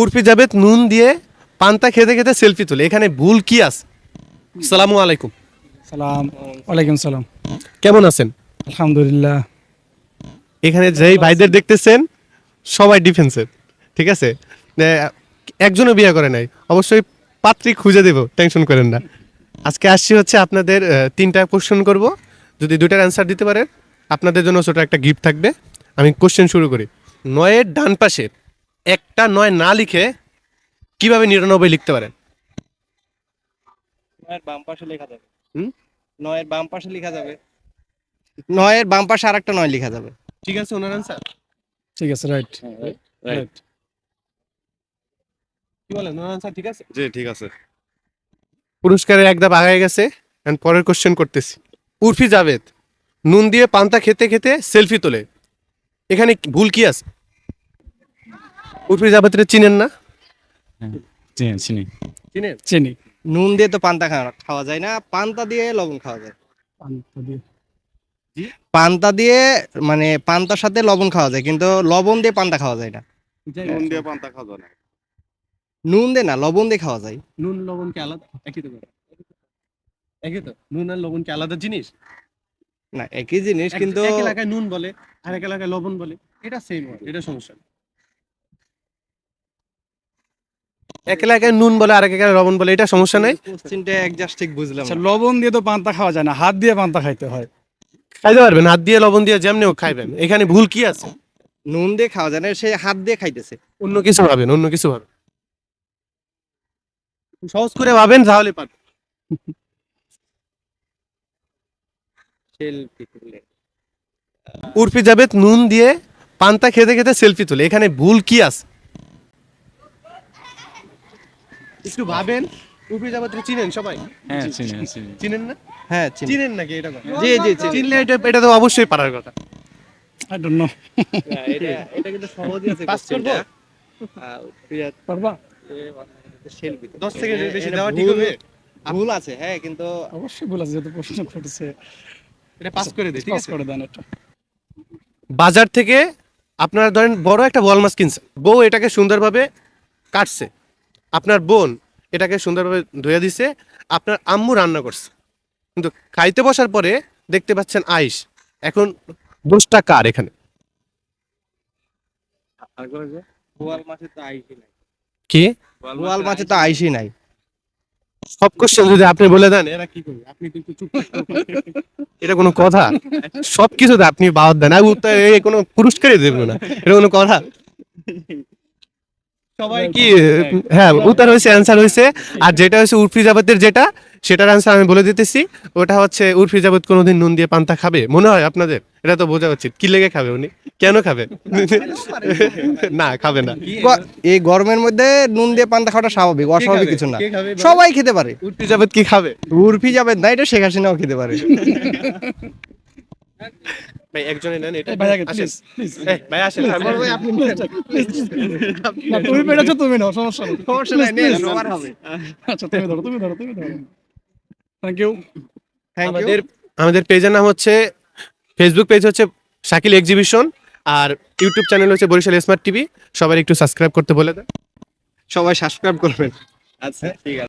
উর্ফি জাবেদ নুন দিয়ে পান্তা খেতে খেতে সেলফি তুলে। এখানে ভুল কি আছে? সালামু আলাইকুম। সালাম ওয়ালাইকুম সালাম। কেমন আছেন? আলহামদুলিল্লাহ। এখানে যেই ভাইদের দেখতেছেন সবাই ডিফেন্সের ঠিক আছে? একজনও বিয়ে করে নাই। অবশ্যই পাত্রী খুঁজে দেব টেনশন করেন না। আজকে আসছি হচ্ছে আপনাদের তিনটা কোশ্চেন করব। যদি দুটার অ্যান্সার দিতে পারেন আপনাদের জন্য ছোট একটা গিফট থাকবে। আমি কোশ্চেন শুরু করি। নয়ের ডান পাশে একটা নয় না লিখে কীভাবে নিরানব্বই লিখতে পারেন? নয়ের বাম পাশে লেখা যাবে। হুম? নয়ের বাম পাশে লেখা যাবে। নয়ের বাম পাশে আরেকটা নয় লেখা যাবে। ঠিক আছে ওনার অ্যান্সার ঠিক আছে রাইট right. কি বলেন ওনার অ্যান্সার ঠিক আছে? জি ঠিক আছে। পুরস্কারের এক ধাপ আগায় গেছে এন্ড পরের কোশ্চেন করতেছি। উর্ফি জাভেদ নুন দিয়ে পান্তা খেতে খেতে সেলফি তোলে। এখানে ভুল কি আছে? উর্ফি জাভেদরে চিনেন না? চিনি চিনি। চিনেন চিনি। নুন দিয়ে তো পান্তা খাওয়া- খাওয়া যায় না পান্তা দিয়ে লবণ খাওয়া যায়। পান্তা দিয়ে। মানে পান্তার সাথে লবণ খাওয়া যায় কিন্তু লবণ দিয়ে পান্তা খাওয়া যায় না। নুন দিয়ে পান্তা খাওয়া যায় না। নুন দিয়ে না লবণ দিয়ে খাওয়া যায়। নুন লবণ কি আলাদা? একই তো একই তো? নুন আর লবণ কি আলাদা জিনিস? না একই জিনিস কিন্তু এক এলাকায় নুন বলে আর এক এলাকায় লবণ বলে এটা সেম হয় এটা সমস্যা না। এক এলাকায় নুন বলে আর এক এলাকায় লবণ বলে এটা সমস্যা নাই? কোশ্চেনটা একজাস্ট ঠিক বুঝলাম। আচ্ছা লবণ দিয়ে তো পান্তা খাওয়া যায় না হাত দিয়ে পান্তা খাইতে হয়। খাইতে পারবেন হাত দিয়ে লবণ দিয়ে যেমনি খাইবেন। এখানে ভুল কি আছে? নুন দিয়ে খাওয়া যায় না সে হাত দিয়ে খাইতেছে। অন্য কিছু ভাবেন অন্য কিছু ভাবেন। সহজ করে ভাবেন তাহলে পারবেন। উর্ফি জাবেদ নুন দিয়ে পান্তা খেতে খেতে সেলফি তুলে। এখানে ভুল কি আছে? একটু ভাবেন উর্ফি জাবেদ চিনেন সবাই? হ্যাঁ চিনি চিনি চিনেন না? হ্যাঁ চিনি। চিনেন নাকি এটা কথা? জি জি চিনি। চিনলে এটা এটা তো অবশ্যই পারার কথা। আই ডোন্ট নো এটা এটা কিন্তু সহজই আছে পাস করব? পারবা? দশ থেকে বেশি দেওয়া ঠিক হবে? ভুল আছে হ্যাঁ কিন্তু অবশ্যই ভুল আছে যেহেতু প্রশ্ন করতেছে। এটা পাস করে দে ঠিক পাস আছে? করে দেন এটা। বাজার থেকে আপনারা ধরেন বড় একটা বল মাছ কিনছে। বউ এটাকে সুন্দরভাবে কাটছে। আপনার বোন এটাকে সুন্দরভাবে ধুয়ে দিছে, আপনার আম্মু রান্না করছে। কিন্তু খাইতে বসার পরে দেখতে পাচ্ছেন আইস এখন দোষটা কার এখানে? তো কি? বোয়াল মাছে তো আইসি নাই সব কোশ্চেন যদি আপনি বলে দেন, এরা কি করবে? আপনি কিন্তু চুপ এটা কোনো কথা? সব কিছুতে আপনি বাদ দেন। আর উত্তর এ কোনো পুরস্কারই দেবেন না। এটা কোনো কথা? সবাই কি হ্যাঁ উত্তর হয়েছে অ্যান্সার হয়েছে। আর যেটা হচ্ছে উর্ফি জাবাতের যেটা সেটার অ্যান্সার আমি বলে দিতেছি। ওটা হচ্ছে উর্ফি জাবাত কোনোদিন নুন দিয়ে পান্তা খাবে? মনে হয় আপনাদের? এটা তো বোঝা উচিত। কি লেগে খাবে উনি? কেন খাবে? না খাবে না। এই গরমের মধ্যে নুন দিয়ে পান্তা খাওয়াটা স্বাভাবিক অস্বাভাবিক কিছু না। সবাই খেতে পারে। উর্ফি জাবাত কি খাবে? উর্ফি যাবে না এটা শেখ হাসিনাও খেতে পারে। ভাই একজনে নেন এটা। ভাইয়াকে আসেন। প্লিজ প্লিজ ভাই আসেন। না তুমি পেরেছ তুমি নাও সমস্যা নেই। সমস্যা নাই, নে, সবার হবে। আচ্ছা তুমি ধরো তুমি ধরো তুমি ধরো। Thank you Thank you. আমাদের আমাদের পেজের নাম হচ্ছে ফেসবুক পেজ হচ্ছে শাকিল এক্সিবিশন আর ইউটিউব চ্যানেল হচ্ছে বরিশাল স্মার্ট টিভি সবাই একটু সাবস্ক্রাইব করতে বলে দেন। সবাই সাবস্ক্রাইব করবেন। আচ্ছা ঠিক আছে।